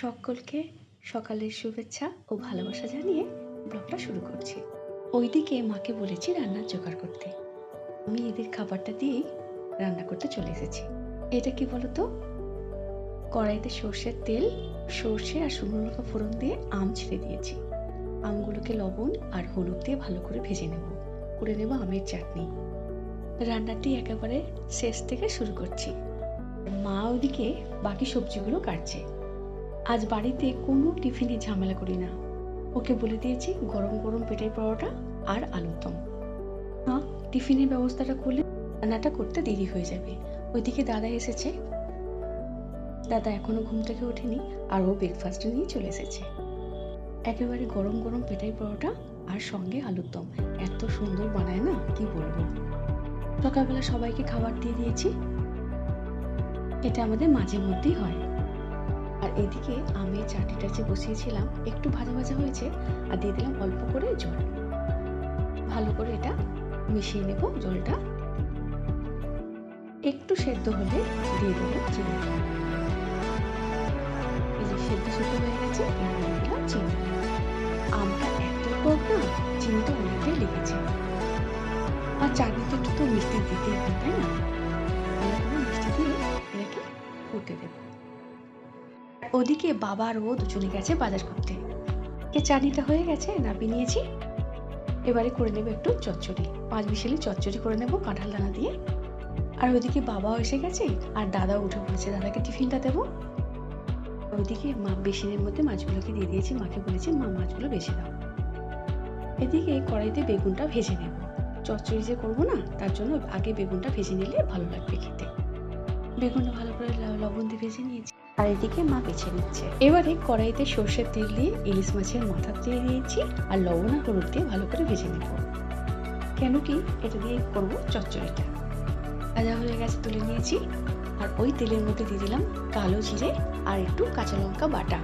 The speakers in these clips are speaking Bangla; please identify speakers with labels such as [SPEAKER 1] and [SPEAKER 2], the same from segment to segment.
[SPEAKER 1] সকলকে সকালের শুভেচ্ছা ও ভালোবাসা জানিয়ে ব্লগটা শুরু করছি। ওইদিকে মাকে বলেছি রান্নার জোগাড় করতে। আমি এদের খাবারটা দিয়েই রান্না করতে চলে এসেছি। এটা কি বলতো? কড়াইতে সর্ষের তেল, সর্ষে আর শুকনো লঙ্কা ফোড়ন দিয়ে আম ছেড়ে দিয়েছি। আমগুলোকে লবণ আর হলুদ দিয়ে ভালো করে ভেজে নেব। করে নেব আমের চাটনি। রান্নাটি একেবারে শেষ থেকে শুরু করছি। মা ওদিকে বাকি সবজিগুলো কাটছে। আজ বাড়িতে কোনো টিফিনে ঝামেলা করি না। ওকে বলে দিয়েছি গরম গরম পেটের পরোটা আর আলুর দম। না টিফিনের ব্যবস্থাটা করলে রান্নাটা করতে দেরি হয়ে যাবে। ওইদিকে দাদা এসেছে। দাদা এখনও ঘুম থেকে ওঠেনি আর ও ব্রেকফাস্ট নিয়ে চলে এসেছে। একেবারে গরম গরম পেটাই পরোটা আর সঙ্গে আলুর দম। এত সুন্দর বানায় না, কি বলব? সকালবেলা সবাইকে খাবার দিয়ে দিয়েছি। এটা আমাদের মাঝে মধ্যেই হয়। আর এদিকে আমি চাটনিটা যে বসিয়েছিলাম, একটু ভাজা ভাজা হয়েছে, আর দিয়ে দিলাম অল্প করে জল। ভালো করে এটা মিশিয়ে নেব জলটা। একটু সেদ্ধ হলে দিয়ে দেবো চিনি। এই যে সেদ্ধ সেদ্ধ হয়ে গেছে চিনি। আমটা এত টক না চিনিটা অনেকটাই লেগেছে। আর চাটনিতে একটু তো মিষ্টি দিতেই হয়, তাই না? মিষ্টি দিয়ে এটাকে ফুটতে দেবো। ওদিকে বাবা আর ও দুজনে গেছে বাজার করতে। এ চাটনিটা হয়ে গেছে, নাপিয়ে নিয়েছি। এবারে করে নেব একটু চচ্চড়ি। পাঁচ বিশেলি চচ্চড়ি করে নেব কাঁঠাল দানা দিয়ে। আর ওইদিকে বাবাও এসে গেছে, আর দাদাও উঠে পড়েছে। দাদাকে টিফিনটা দেবো। ওইদিকে মা বেসিনের মধ্যে মাছগুলোকে দিয়ে দিয়েছি। মাকে বলেছি, মা, মাছগুলো বেছে দাও। এদিকে কড়াইতে বেগুনটা ভেজে নেব। চচ্চড়ি যে করব না, তার জন্য আগে বেগুনটা ভেজে নিলে ভালো লাগবে খেতে। বেগুনটা ভালো করে লবণ দিয়ে ভেজে নিয়েছি। আর এদিকে মা বেছে নিচ্ছে। এবারে কড়াইতে সর্ষের তেল দিয়ে ইলিশ মাছের মাথা দিয়ে দিয়েছি আর লবণ আর হলুদ দিয়ে ভালো করে ভেজে নেব। কেন কি এটা দিয়ে করব চচ্চড়িটা। ভাজা হয়ে গেছে তুলে নিয়েছি আর ওই তেলের মধ্যে দিয়ে দিলাম কালো জিরে আর একটু কাঁচা লঙ্কা বাটা।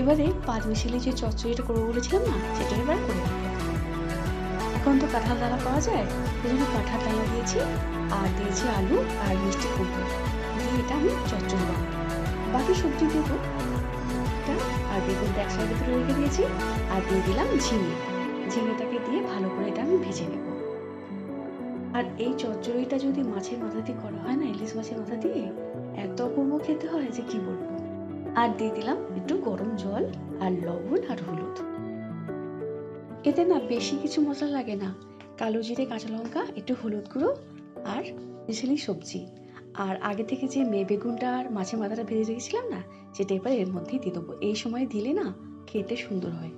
[SPEAKER 1] এবারে পাঁচ মিশালি যে চচ্চড়িটা করব বলেছিলাম না, সেটা এবার করে এখন তো কাঁঠাল দানা পাওয়া যায় সেই জন্য কাঁঠাল ডালা দিয়েছি, আর দিয়েছি আলু আর মিষ্টি কুমড়ো। দিয়ে এটা আমি চচ্চড়ি বানাবো। বাকি সবজি দেবো আর বেগুনটা একসাথে করে রেখে দিয়েছি, আর দিয়ে দিলাম ঝিঙে। ঝিঙেটাকে দিয়ে ভালো করে এটা আমি ভেজে নেব। আর এই চচ্চড়িটা যদি মাছের মাথা দিয়ে করা হয় না, ইলিশ মাছের মাথা দিয়ে, এত অপূর্ব খেতে হয় যে কি বলব? আর দিয়ে দিলাম একটু গরম জল আর লবণ আর হলুদ। এতে না বেশি কিছু মশলা লাগে না। কালো জিরে, কাঁচা লঙ্কা, একটু হলুদ গুঁড়ো আর মিশালি সবজি। আর আগে থেকে যে মেয়ে বেগুনটা আর মাছের মাথাটা ভেজে রেখেছিলাম না, সেটা এবার এর মধ্যেই দিয়ে দেবো। এই সময় দিলে না খেতে সুন্দর হয়।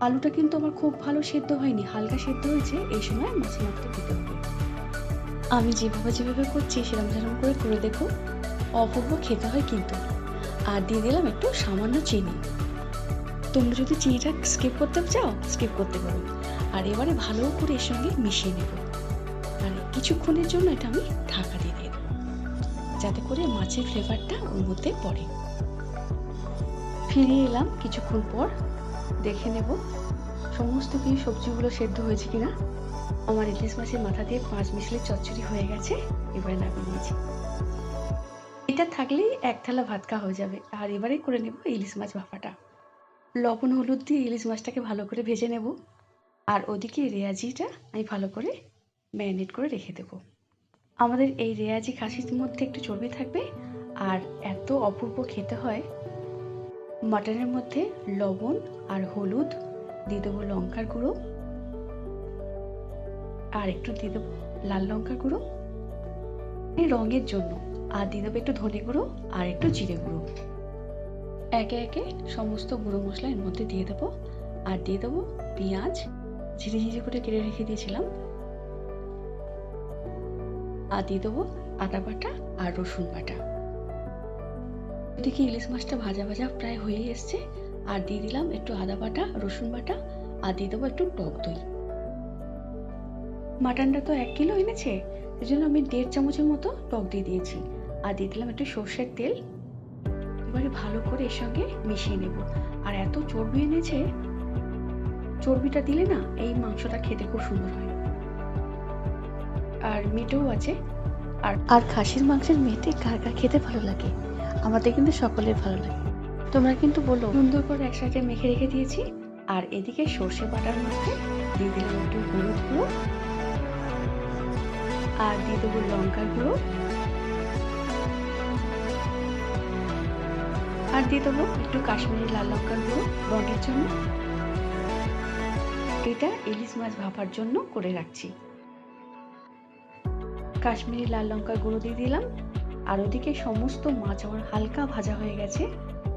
[SPEAKER 1] আলুটা কিন্তু আমার খুব ভালো সেদ্ধ হয়নি, হালকা সেদ্ধ হয়েছে, এই সময় মাছের মাথাটা দিতে হবে। আমি যেভাবে যেভাবে করছি সেরকম সেরকম করে করে দেখো। অপূর্ব খেতে হয় কিন্তু। আর দিয়ে দিলাম একটু সামান্য চিনি। তোমরা যদি চিনিটা স্কিপ করতে চাও স্কিপ করতে পারো। আর এবারে ভালো করে এর সঙ্গে মিশিয়ে নেব। আর কিছুক্ষণের জন্য এটা আমি ঢাকা দিয়ে দিয়ে দেবো। যাতে করে মাছের ফ্লেভারটা ওর মধ্যে পড়ে। ফিরে এলাম কিছুক্ষণ পর। দেখে নেব সমস্ত কিছু সবজিগুলো সেদ্ধ হয়েছে কিনা। আমার ইলিশ মাছের মাথা দিয়ে পাঁচ মিশলে চচ্চড়ি হয়ে গেছে। এবারে নামিয়ে নিয়েছি। এটা থাকলেই এক থালা ভাত খাওয়া হয়ে যাবে। আর এবারে করে নেব ইলিশ মাছ ভাপাটা লবণ, হলুদ দিয়ে ইলিশ মাছটাকে ভালো করে ভেজে নেব। আর ওদিকে রেয়াজিটা আমি ভালো করে ম্যারিনেট করে রেখে দেব। আমাদের এই রেয়াজি খাসির মধ্যে একটু চর্বি থাকবে আর এত অপূর্ব খেতে হয়। মাটনের মধ্যে লবণ আর হলুদ, দিয়ে দেবো লঙ্কার গুঁড়ো। আর একটু দিয়ে দেবো লাল লঙ্কার গুঁড়ো। রঙের জন্য। আর দিয়ে দেবো একটু ধনে গুঁড়ো আর একটু জিরে গুঁড়ো। একে একে সমস্ত গুঁড়ো মশলা এর মধ্যে দিয়ে দেবো। আর দিয়ে দেবো পেঁয়াজ। ঝিরে ঝিরে করে কেটে রেখে দিয়েছিলাম। আর দিয়ে দেবো আদা বাটা আর রসুন বাটা। এদিকে ইলিশ মাছটা ভাজা ভাজা প্রায় হয়ে এসছে। আর দিয়ে দিলাম একটু আদা বাটা, রসুন বাটা। আর দিয়ে দেবো একটু টক দই। মাটনটা তো এক কিলো এনেছে। সেই জন্য আমি দেড় চামচের মতো টক দিয়ে দিয়েছি। আর দিয়ে দিলাম একটু সর্ষের তেল। এবারে ভালো করে এর সঙ্গে মিশিয়ে নেব। আর এত চর্বি এনেছে চর্বিটা দিলে না এই মাংসটা খেতে খুব সুন্দর হয়। আর মেটেও আছে। আর আর খাসির মাংসের মেটে কার কার খেতে ভালো লাগে? আমাদের কিন্তু সকলের ভালো লাগে। তোমরা কিন্তু বলো। সুন্দর করে একসাথে মেখে রেখে দিয়েছি। আর এদিকে সর্ষে বাটার মধ্যে দিয়ে দিলাম একটু হলুদ গুঁড়ো। আর দিয়ে দেবো লঙ্কা গুঁড়ো। দিয়ে দেবো একটু কাশ্মীরি লাল লঙ্কার গুঁড়ো রঙের জন্য। এটা ইলিশ মাছ ভাপার জন্য করে রাখছি। কাশ্মীরি লাল লঙ্কার গুঁড়ো দিয়ে দিলাম। আর ওদিকে সমস্ত মাছ আমার হালকা ভাজা হয়ে গেছে।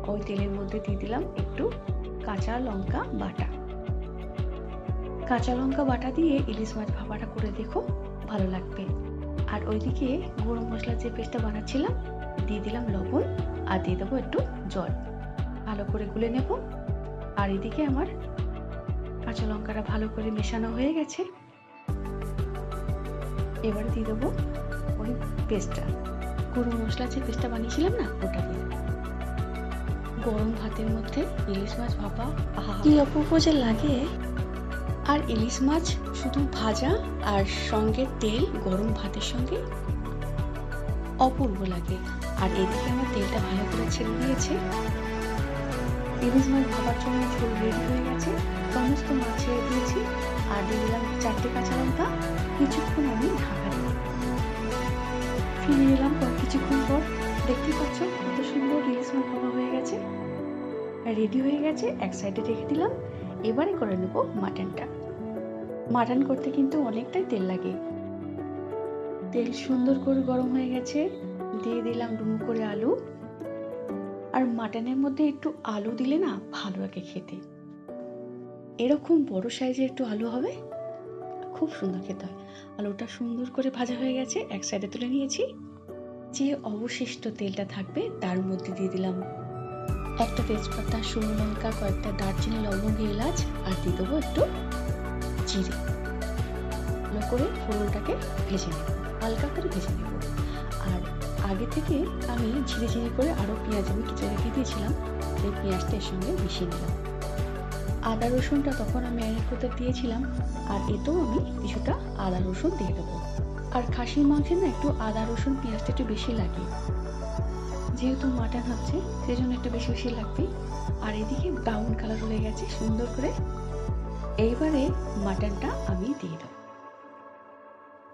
[SPEAKER 1] ওই তেলের মধ্যে দিয়ে দিলাম একটু কাঁচা লঙ্কা বাটা। কাঁচা লঙ্কা বাটা দিয়ে ইলিশ মাছ ভাপাটা করে দেখো, ভালো লাগবে। আর ওইদিকে গুঁড়ো মশলার যে পেস্টটা বানাচ্ছিলাম, দিয়ে দিলাম লবণ। আর দিয়ে দেবো একটু জল। ভালো করে গুলে নেব। আর এদিকে আমার কাঁচা লঙ্কাটা ভালো করে মেশানো হয়ে গেছে। এবারে দিয়ে দেবো ওই পেস্টটা। গুঁড়ো মশলা যে পেস্টটা বানিয়েছিলাম না ওটা দিয়ে। গরম ভাতের মধ্যে ইলিশ মাছ ভাপা। কি অপূর্ব যে লাগে। আর ইলিশ মাছ শুধু ভাজা আর সঙ্গে তেল গরম ভাতের সঙ্গে অপূর্ব লাগে। আর এদিকে আমার তেলটা ভালো করে ছেড়ে দিয়েছে। ইলিশ মাছ ভাবার জন্য ঝোল রেডি হয়ে গেছে। সমস্ত মাছ ছেড়ে দিয়েছি। আর দিলাম চারটে কাঁচা লঙ্কা। কিছুক্ষণ আমি ঢাকা ফিরে এলাম কিছুক্ষণ পর। দেখতে পাচ্ছ, কত সুন্দর মাছ ভাপা হয়ে গেছে। রেডি হয়ে গেছে, এক সাইডে রেখে দিলাম। এবারে করে নেব মাটনটা মাটন করতে কিন্তু অনেকটাই তেল লাগে। তেল সুন্দর করে গরম হয়ে গেছে, দিয়ে দিলাম ডুমো করে আলু। আর মাটনের মধ্যে একটু আলু দিলে না ভালো লাগে খেতে। এরকম বড় সাইজে একটু আলু হবে, খুব সুন্দর খেতে হয়। আলুটা সুন্দর করে ভাজা হয়ে গেছে, এক সাইডে তুলে নিয়েছি। যে অবশিষ্ট তেলটা থাকবে তার মধ্যে দিয়ে দিলাম। একটা তেজপাতা, শুকনো লঙ্কা, কয়েকটা দারচিনি, লবঙ্গ, এলাচ, আর দিয়ে দেবো একটু জিরে করে ফোড়নটাকে ভেজে নেব হালকা করে ভেজে নেব। আর আগে থেকে আমি ঝিরে ঝিরে করে আরও পেঁয়াজ আমি কিছু রেখে দিয়েছিলাম সেই পেঁয়াজটা এর সঙ্গে মিশিয়ে নিলাম। আদা রসুনটা তখন আমি অ্যাড করতে দিয়েছিলাম, আর এতেও আমি কিছুটা আদা রসুন দিয়ে দেবো। আর খাসির মাংসে না একটু আদা রসুন পেঁয়াজটা একটু বেশি লাগে। যেহেতু মাটন হচ্ছে সেই জন্য একটু বেশি বেশি লাগবে। আর এদিকে ব্রাউন কালার হয়ে গেছে, সুন্দর করে। এইবারে মাটনটা আমি দিয়ে দেবো।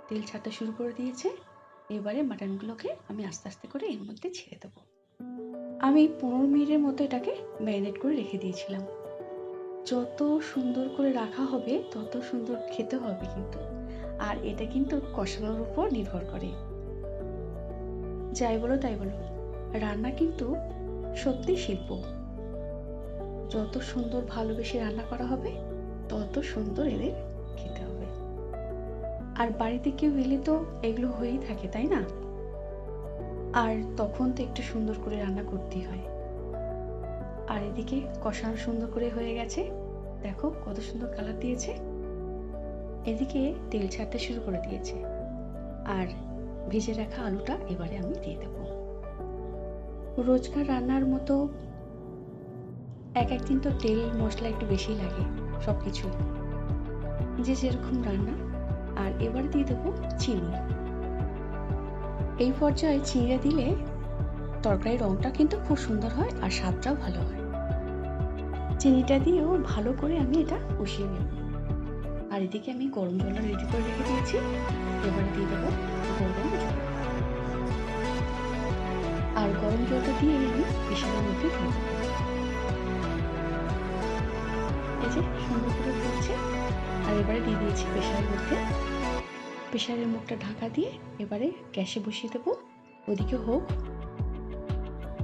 [SPEAKER 1] তেল ছাড়তে শুরু করে দিয়েছে। এবারে মাটনগুলোকে আমি আস্তে আস্তে করে এর মধ্যে ছেড়ে দেবো। আমি পনেরো মিনিটের মতো এটাকে ম্যারিনেট করে রেখে দিয়েছিলাম। যত সুন্দর করে রাখা হবে, তত সুন্দর খেতে হবে কিন্তু। আর এটা কিন্তু কষানোর উপর নির্ভর করে। যাই বলো, তাই বলো। রান্না কিন্তু সত্যি শিল্প। যত সুন্দর ভালোবেসে রান্না করা হবে, তত সুন্দর এদের খেতে হবে। আর বাড়িতে কেউ এলে তো এগুলো হয়েই থাকে, তাই না? আর তখন তো একটু সুন্দর করে রান্না করতেই হয়। আর এদিকে কষানো সুন্দর করে হয়ে গেছে। দেখো কত সুন্দর কালার দিয়েছে। এদিকে তেল ছাড়তে শুরু করে দিয়েছে। আর ভেজে রাখা আলুটা এবারে আমি দিয়ে দেবো। রোজকার রান্নার মতো এক একদিন তো তেল মশলা একটু বেশি লাগে সব কিছু যে যেরকম রান্না আর এবার দিয়ে দেবো চিনি। এই পর্যায়ে চিনিটা দিলে তরকারির রঙটা কিন্তু খুব সুন্দর হয় আর স্বাদটাও ভালো হয়। চিনিটা দিয়েও ভালো করে আমি এটা কষিয়ে নেব। আর এদিকে আমি গরম জলটা রেডি করে রেখে দিয়েছি। এবারে দিয়ে দেবো গরম জল। আর গরম জলটা দিয়ে আমি প্রেশারের মধ্যে দেবো। এই যে সুন্দর করে ফুটছে আর এবারে দিয়ে দিয়েছি প্রেশারের মধ্যে। প্রেশারের মুখটা ঢাকা দিয়ে এবারে গ্যাসে বসিয়ে দেবো। ওদিকে হোক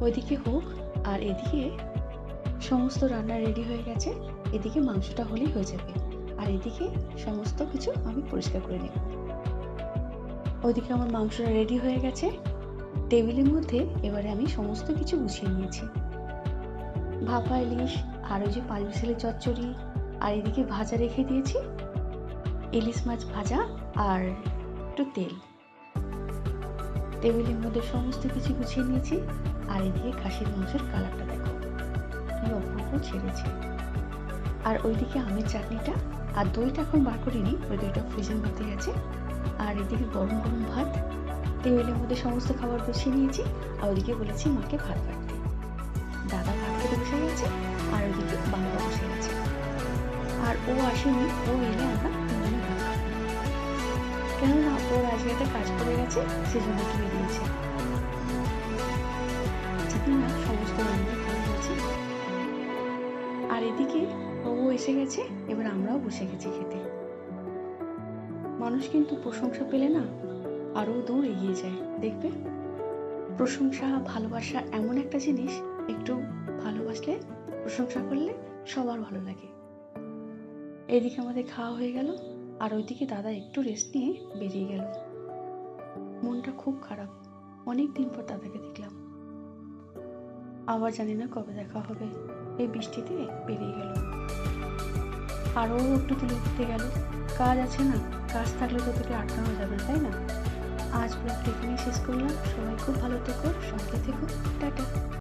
[SPEAKER 1] ওইদিকে হোক, আর এদিকে সমস্ত রান্না রেডি হয়ে গেছে। এদিকে মাংসটা হলেই হয়ে যাবে। আর এদিকে সমস্ত কিছু আমি পরিষ্কার করে নেব। ওইদিকে আমার মাংসটা রেডি হয়ে গেছে। টেবিলের মধ্যে এবারে আমি সমস্ত কিছু গুছিয়ে নিয়েছি। ভাপা, ইলিশ, আর ওই যে বিশালের চচ্চড়ি আর এদিকে ভাজা রেখে দিয়েছি। ইলিশ মাছ ভাজা আর একটু তেল। টেবিলের মধ্যে সমস্ত কিছু গুছিয়ে নিয়েছি আর এদিকে খাসির মাংসের কালারটা দেখো। অপূর্ব ছেড়েছে। আর ওইদিকে আমের চাটনিটা আর দইটা এখন বার করিনি, ওই দইটা ফ্রিজের মধ্যে আছে। আর এদিকে গরম গরম ভাত। টেবিলের মধ্যে সমস্ত খাবার গুছিয়ে নিয়েছি আর ওইদিকে বলেছি মাকে ভাত বাড়তে দাদা ভাত খেতে বসে গেছে আর ওইদিকে বাবা বসে গেছে। আর ও আসেনি, ও এলে আমরা তিনজনে কেননা ওর আজকে একটা কাজ করে গেছে, সেজন্য বেরিয়েছে যেদিন না সমস্ত আর এদিকে ও এসে গেছে, এবার আমরাও বসে গেছি খেতে। মানুষ কিন্তু প্রশংসা পেলে না, আরও দূর এগিয়ে যায়, দেখবে? প্রশংসা, ভালোবাসা এমন একটা জিনিস, একটু ভালোবাসলে, প্রশংসা করলে সবার ভালো লাগে। এদিকে আমাদের খাওয়া হয়ে গেল, আর ওইদিকে দাদা একটু রেস্ট নিয়ে বেরিয়ে গেল। মনটা খুব খারাপ অনেক দিন পর দাদাকে দেখলাম। আবার জানি না কবে দেখা হবে, এই বৃষ্টিতে বেরিয়ে গেল। আরও একটু তুলে দিতে গেল। কাজ আছে না, কাজ থাকলে তো তোকে আটকানো যাবে, তাই না? আজ ব্লগটা এখানেই শেষ করলাম। সবাই খুব ভালো থেকো, সঙ্গে থেকো। টাটা।